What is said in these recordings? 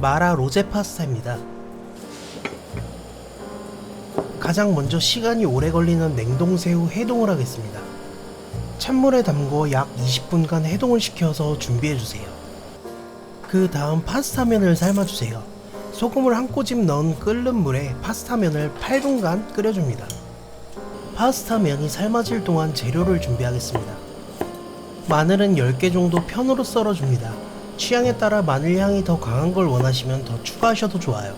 마라 로제 파스타입니다. 가장 먼저 시간이 오래 걸리는 냉동새우 해동을 하겠습니다. 찬물에 담궈 약 20분간 해동을 시켜서 준비해주세요. 그 다음 파스타면을 삶아주세요. 소금을 한 꼬집 넣은 끓는 물에 파스타면을 8분간 끓여줍니다. 파스타면이 삶아질 동안 재료를 준비하겠습니다. 마늘은 10개 정도 편으로 썰어줍니다. 취향에 따라 마늘 향이 더 강한 걸 원하시면 더 추가하셔도 좋아요.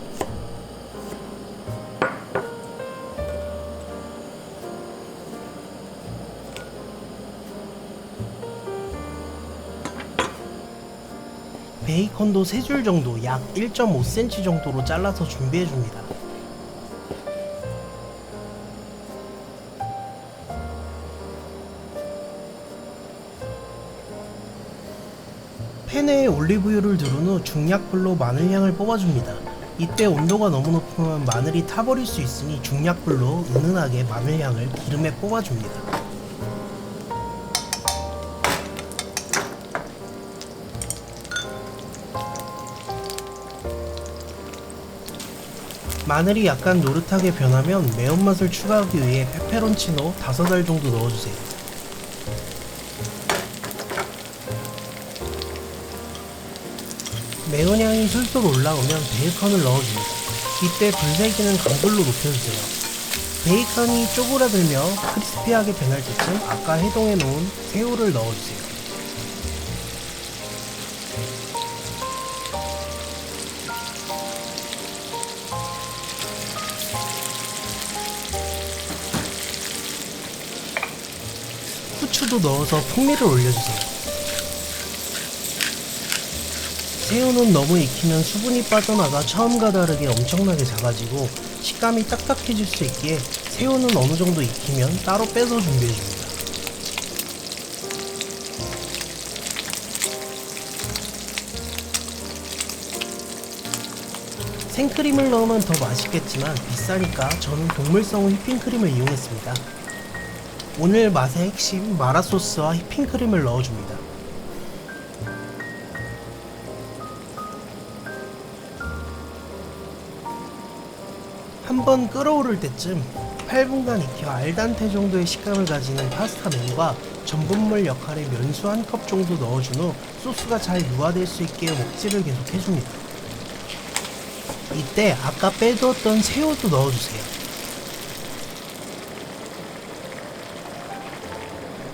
베이컨도 3줄 정도 약 1.5cm 정도로 잘라서 준비해줍니다. 팬에 올리브유를 두른 후 중약불로 마늘향을 뽑아줍니다. 이때 온도가 너무 높으면 마늘이 타버릴 수 있으니 중약불로 은은하게 마늘향을 기름에 뽑아줍니다. 마늘이 약간 노릇하게 변하면 매운맛을 추가하기 위해 페페론치노 5알 정도 넣어주세요. 매운 향이 술술 올라오면 베이컨을 넣어줍니다. 이때 불세기는 강불로 높여주세요. 베이컨이 쪼그라들며 크리스피하게 변할 때쯤 아까 해동해 놓은 새우를 넣어주세요. 후추도 넣어서 풍미를 올려주세요. 새우는 너무 익히면 수분이 빠져나가 처음과 다르게 엄청나게 작아지고 식감이 딱딱해질 수 있기에 새우는 어느 정도 익히면 따로 빼서 준비해줍니다. 생크림을 넣으면 더 맛있겠지만 비싸니까 저는 동물성 휘핑크림을 이용했습니다. 오늘 맛의 핵심 마라 소스와 휘핑크림을 넣어줍니다. 한 번 끓어오를 때쯤 8분간 익혀 알단테 정도의 식감을 가지는 파스타 면과 전분물 역할의 면수 한 컵 정도 넣어준 후 소스가 잘 유화될 수 있게 먹질을 계속 해줍니다. 이때 아까 빼두었던 새우도 넣어주세요.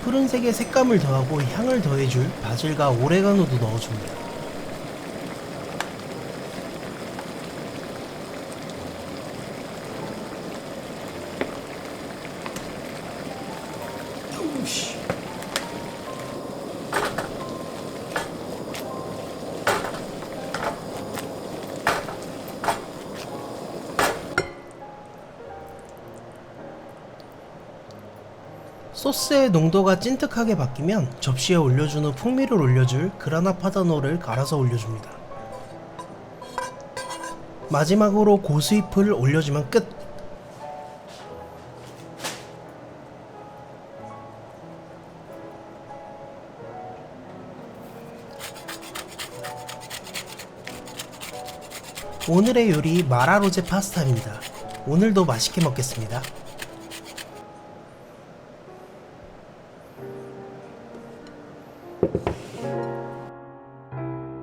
푸른색의 색감을 더하고 향을 더해줄 바질과 오레가노도 넣어줍니다. 소스의 농도가 찐득하게 바뀌면 접시에 올려준 후 풍미를 올려줄 그라나 파다노를 갈아서 올려줍니다. 마지막으로 고수잎을 올려주면 끝! 오늘의 요리 마라로제 파스타입니다. 오늘도 맛있게 먹겠습니다.